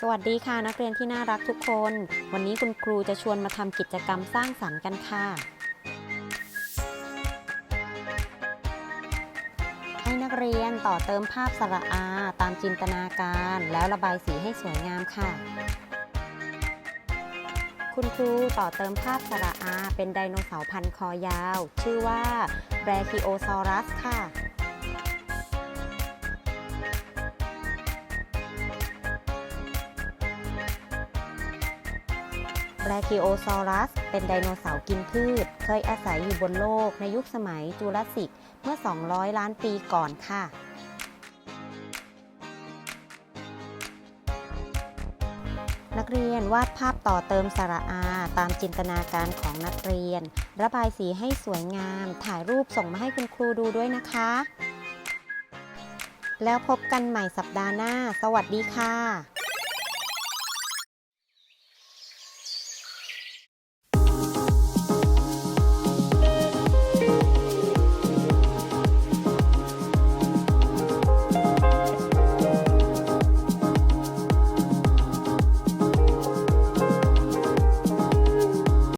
สวัสดีค่ะนักเรียนที่น่ารักทุกคน วันนี้คุณครูจะชวนมาทำกิจกรรมสร้างสรรค์กันค่ะ ให้นักเรียนต่อเติมภาพสระอาตามจินตนาการ แล้วระบายสีให้สวยงามค่ะ คุณครูต่อเติมภาพสระอาเป็นไดโนเสาร์พันคอยาว ชื่อว่าแบรคิโอซอรัสค่ะ แบรคิโอซอรัส เป็นไดโนเสาร์กินพืช เคยอาศัยอยู่บนโลกในยุคสมัยจูราสสิกเมื่อ 200 ล้านปีก่อนค่ะ นักเรียนวาดภาพต่อเติมสระอาตามจินตนาการของนักเรียน ระบายสีให้สวยงาม ถ่ายรูปส่งมาให้คุณครูดูด้วยนะคะ แล้วพบกันใหม่สัปดาห์หน้า สวัสดีค่ะ